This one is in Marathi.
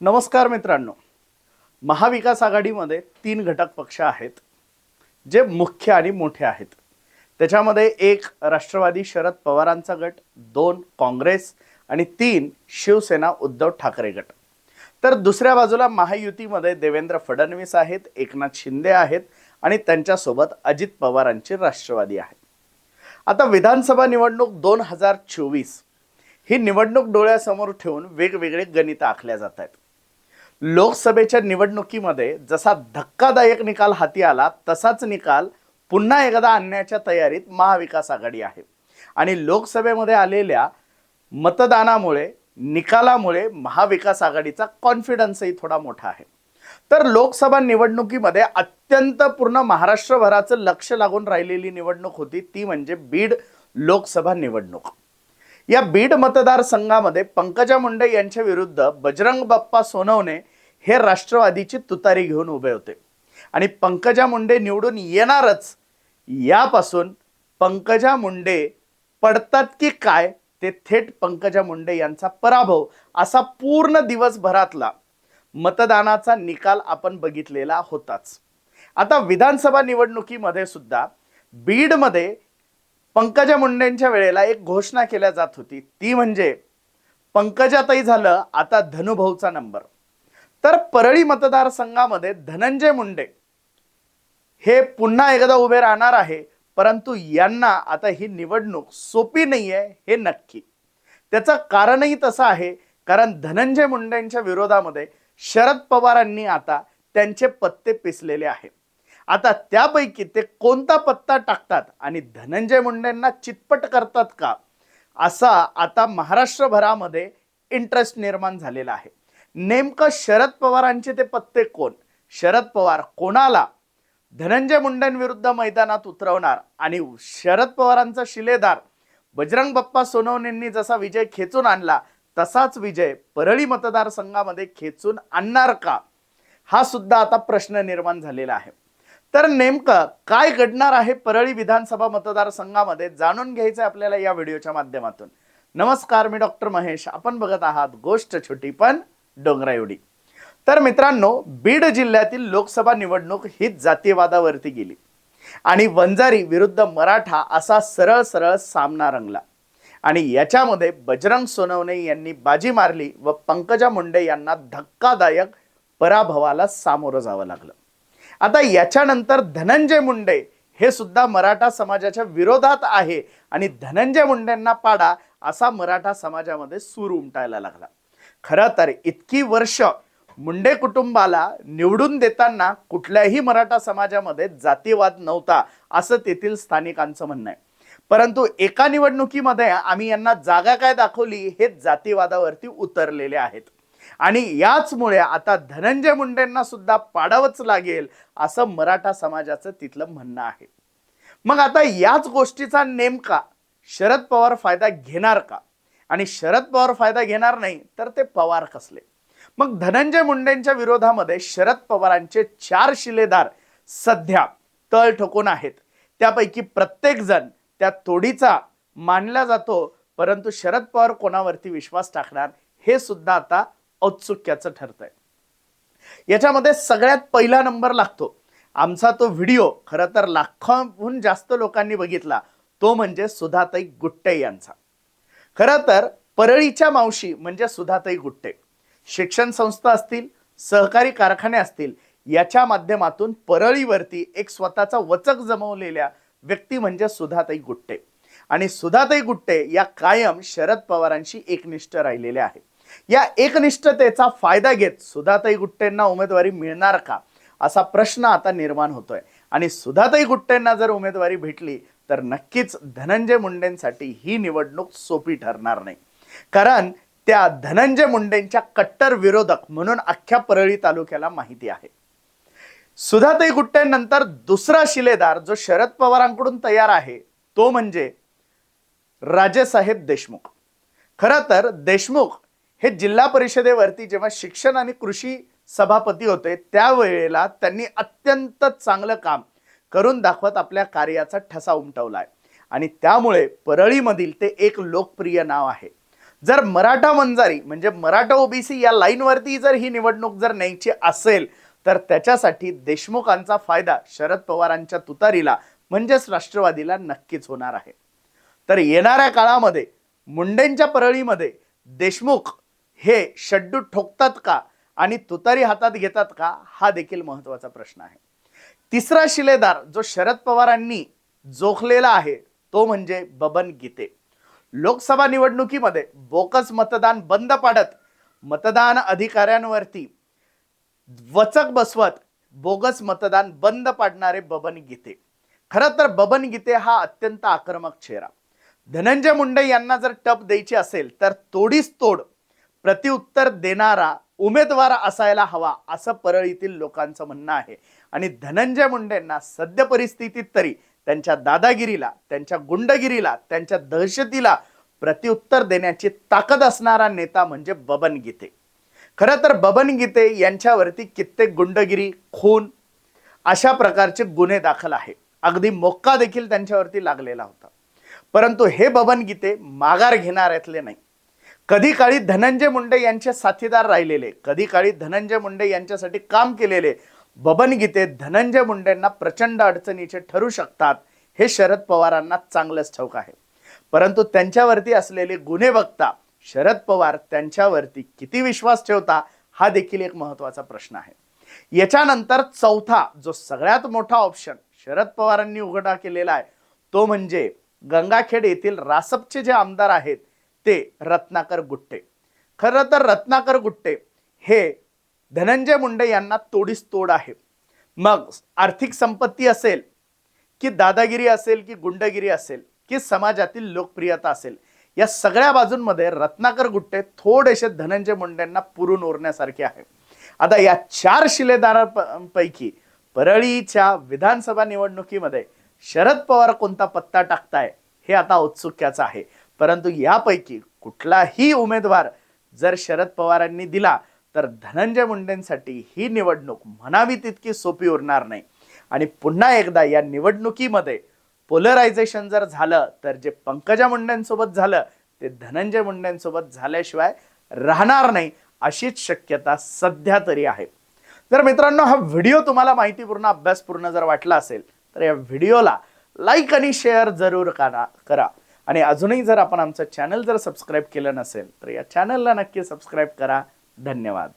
नमस्कार मित्रांनो. महाविकास आघाडीमध्ये तीन घटक पक्ष आहेत जे मुख्य आणि मोठे आहेत. त्याच्यामध्ये एक राष्ट्रवादी शरद पवारांचा गट दोन काँग्रेस आणि तीन शिवसेना उद्धव ठाकरे गट. तर दुसऱ्या बाजूला महायुतीमध्ये देवेंद्र फडणवीस आहेत एकनाथ शिंदे आहेत आणि त्यांच्यासोबत अजित पवारांची राष्ट्रवादी आहे. आता विधानसभा निवडणूक दोन हजार चोवीस ही निवडणूक डोळ्यासमोर ठेवून वेगवेगळे गणित आखल्या जात आहेत. लोकसभेच्या निवडणुकीमध्ये जसा धक्कादायक निकाल हाती आला तसाच निकाल पुन्हा एकदा आणण्याच्या तयारीत महाविकास आघाडी आहे. आणि लोकसभेमध्ये आलेल्या मतदानामुळे निकालामुळे महाविकास आघाडीचा कॉन्फिडन्सही थोडा मोठा आहे. तर लोकसभा निवडणुकीमध्ये अत्यंत पूर्ण महाराष्ट्रभराचं लक्ष लागून राहिलेली निवडणूक होती ती म्हणजे बीड लोकसभा निवडणूक. या बीड मतदारसंघामध्ये पंकजा मुंडे यांच्या विरुद्ध बजरंग बाप्पा सोनवणे हे राष्ट्रवादीची तुतारी घेऊन उभे होते. आणि पंकजा मुंडे निवडून येणारच यापासून पंकजा मुंडे पडतात की काय ते थेट पंकजा मुंडे यांचा पराभव असा पूर्ण दिवसभरातला मतदानाचा निकाल आपण बघितलेला होताच. आता विधानसभा निवडणुकीमध्ये सुद्धा बीडमध्ये पंकजा मुंडेंच्या वेळेला एक घोषणा केल्या जात होती. ती म्हणजे पंकजाताई झालं आता धनुभाऊचा नंबर. तर परळी मतदारसंघामध्ये धनंजय मुंडे हे पुन्हा एकदा उभे राहणार आहे परंतु यांना आता ही निवडणूक सोपी नाही आहे हे नक्की. त्याचं कारणही तसं आहे कारण धनंजय मुंडेंच्या विरोधामध्ये शरद पवारांनी आता त्यांचे पत्ते पिसलेले आहेत. आता त्यापैकी ते कोणता पत्ता टाकतात आणि धनंजय मुंडेंना चितपट करतात का? असा आता महाराष्ट्रभरामध्ये इंटरेस्ट निर्माण झालेला आहे. नेमकं शरद पवारांचे ते पत्ते कोण? शरद पवार कोणाला? धनंजय मुंडेंविरुद्ध मैदानात उतरवणार आणि शरद पवारांचा शिलेदार बजरंग बाप्पा सोनवणेंनी जसा विजय खेचून आणला तसाच विजय परळी मतदारसंघामध्ये खेचून आणणार का? हा सुद्धा आता प्रश्न निर्माण झालेला आहे. तर नेमकं काय घडणार आहे परळी विधानसभा मतदारसंघामध्ये? जाणून घ्यायचं आहे आपल्याला या व्हिडिओच्या माध्यमातून. नमस्कार मी डॉक्टर महेश. आपण बघत आहात गोष्ट छोटी पण डोंगरा एवढी. तर मित्रांनो बीड जिल्ह्यातील लोकसभा निवडणूक ही जातीयवादावरती गेली. आणि वंजारी विरुद्ध मराठा असा सरळ सरळ सामना रंगला. आणि याच्यामध्ये बजरंग सोनवणे यांनी बाजी मारली व पंकजा मुंडे यांना धक्कादायक पराभवाला सामोरं जावं लागलं. आता याच्यानंतर धनंजय मुंडे हे सुद्धा मराठा समाजाच्या विरोधात आहे. आणि धनंजय मुंडेंना पाडा असा मराठा समाजामध्ये सूर उमटायला लागला. खरं तर इतकी वर्ष मुंडे कुटुंबाला निवडून देताना कुठल्याही मराठा समाजामध्ये जातीवाद नव्हता असं तेथील स्थानिकांचं म्हणणं आहे. परंतु एका निवडणुकीमध्ये आम्ही यांना जागा काय दाखवली हे जातीवादावरती उतरलेले आहेत. आणि याचमुळे आता धनंजय मुंडेंना सुद्धा पाडावंच लागेल असं मराठा समाजाचं तिथलं म्हणणं आहे. मग आता याच गोष्टीचा नेमका शरद पवार फायदा घेणार का? आणि शरद पवार फायदा घेणार नाही तर ते पवार कसले? मग धनंजय मुंडेंच्या विरोधामध्ये शरद पवारांचे चार शिलेदार सध्या तळ ठोकून आहेत. त्यापैकी प्रत्येक जण त्या तोडीचा मानला जातो परंतु शरद पवार कोणावरती विश्वास टाकणार हे सुद्धा आता औत्सुक्याचं ठरत आहे याच्यामध्ये सगळ्यात पहिला नंबर लागतो. आमचा तो व्हिडिओ खरं तर लाखांहून जास्त लोकांनी बघितला तो म्हणजे सुधाताई गुट्टे यांचा. खरं तर परळीच्या मावशी म्हणजे सुधाताई गुट्टे. शिक्षण संस्था असतील सहकारी कारखाने असतील याच्या माध्यमातून परळीवरती एक स्वतःचा वचक जमवलेल्या व्यक्ती म्हणजे सुधाताई गुट्टे. आणि सुधाताई गुट्टे या कायम शरद पवारांशी एकनिष्ठ राहिलेल्या आहे या एकनिष्ठतेचा फायदा घेत सुधाताई गुट्टेंना उमेदवारी मिळणार का? असा प्रश्न आता निर्माण होतोय. आणि सुधाताई गुट्टेंना जर उमेदवारी भेटली तर नक्कीच धनंजय मुंडेंसाठी ही निवडणूक सोपी ठरणार नाही. कारण त्या धनंजय मुंडेंच्या कट्टर विरोधक म्हणून अख्ख्या परळी तालुक्याला माहिती आहे. सुधाताई गुट्टेंनंतर दुसरा शिलेदार जो शरद पवारांकडून तयार आहे तो म्हणजे राजेसाहेब देशमुख. खरं तर देशमुख हे जिल्हा परिषदेवरती जेव्हा शिक्षण आणि कृषी सभापती होते त्यावेळेला त्यांनी अत्यंत चांगलं काम करून दाखवत आपल्या कार्याचा ठसा उमटवला आहे आणि त्यामुळे परळीमधील ते एक लोकप्रिय नाव आहे. जर मराठा मंजारी म्हणजे मराठा ओबीसी या लाईनवरती जर ही निवडणूक जर न्यायची असेल तर त्याच्यासाठी देशमुखांचा फायदा शरद पवारांच्या तुतारीला म्हणजेच राष्ट्रवादीला नक्कीच होणार आहे. तर येणाऱ्या काळामध्ये मुंडेंच्या परळीमध्ये देशमुख हे शड्डू ठोकतात का आणि तुतारी हातात घेतात का हा देखील महत्त्वाचा प्रश्न आहे. तिसरा शिलेदार जो शरद पवारांनी जोखलेला आहे तो म्हणजे बबन गीते. लोकसभा निवडणुकीमध्ये बोकस मतदान बंद पाडत मतदान अधिकाऱ्यांवरती वचक बसवत बोगस मतदान बंद पाडणारे बबन गीते. खरं तर बबन गीते हा अत्यंत आक्रमक चेहरा. धनंजय मुंडे यांना जर टप द्यायची असेल तर तोडीस तोड प्रतिउत्तर देणारा उमेदवार असायला हवा असं परळीतील लोकांचं म्हणणं आहे. आणि धनंजय मुंडेंना सद्य परिस्थितीत तरी त्यांच्या दादागिरीला त्यांच्या गुंडगिरीला त्यांच्या दहशतीला प्रतिउत्तर देण्याची ताकद असणारा नेता म्हणजे बबन गीते खरं तर बबन गीते यांच्यावरती कित्येक गुंडगिरी खून अशा प्रकारचे गुन्हे दाखल आहे. अगदी मोक्का देखील त्यांच्यावरती लागलेला होता. परंतु हे बबन गीते माघार घेणाऱ्यातले नाही. कधी काळी धनंजय मुंडे यांचे साथीदार राहिलेले कधी काळी धनंजय मुंडे यांच्यासाठी काम केलेले बबन गीते धनंजय मुंडेंना प्रचंड अडचणीचे ठरू शकतात हे शरद पवारांना चांगलंच ठाऊक आहे. परंतु त्यांच्यावरती असलेले गुन्हे बघता शरद पवार त्यांच्यावरती किती विश्वास ठेवता हा देखील एक महत्त्वाचा प्रश्न आहे. याच्यानंतर चौथा जो सगळ्यात मोठा ऑप्शन शरद पवारांनी उघडा केलेला आहे तो म्हणजे गंगाखेड येथील रासपचे जे आमदार आहेत ते रत्नाकर गुट्टे. खरं तर रत्नाकर गुट्टे हे धनंजय मुंडे यांना तोडीस तोड आहे. मग आर्थिक संपत्ती असेल की दादागिरी असेल की गुंडगिरी असेल की समाजातील लोकप्रियता असेल या सगळ्या बाजूंमध्ये रत्नाकर गुट्टे थोडेसे धनंजय मुंडेंना पुरून ओरण्यासारखे आहे. आता या चार शिलेदारांपैकी परळीच्या विधानसभा निवडणुकीमध्ये शरद पवार कोणता पत्ता टाकताय हे आता औत्सुक्याचं आहे. परंतु यापैकी कुठलाही उमेदवार जर शरद पवारांनी दिला तर धनंजय मुंडेंसाठी ही निवडणूक म्हणावी तितकी सोपी उरणार नाही. आणि पुन्हा एकदा या निवडणुकीमध्ये पोलरायझेशन जर झालं तर जे पंकजा मुंडेंसोबत झालं ते धनंजय मुंडेंसोबत झाल्याशिवाय राहणार नाही अशीच शक्यता सध्या तरी आहे. तर मित्रांनो हा व्हिडिओ तुम्हाला माहितीपूर्ण अभ्यासपूर्ण जर वाटला असेल तर या व्हिडिओला लाईक आणि शेअर जरूर करा करा. आणि अजूनही जर आपण आमचं चॅनल जर सबस्क्राईब केलं नसेल तर या चॅनलला नक्की सबस्क्राईब करा. धन्यवाद.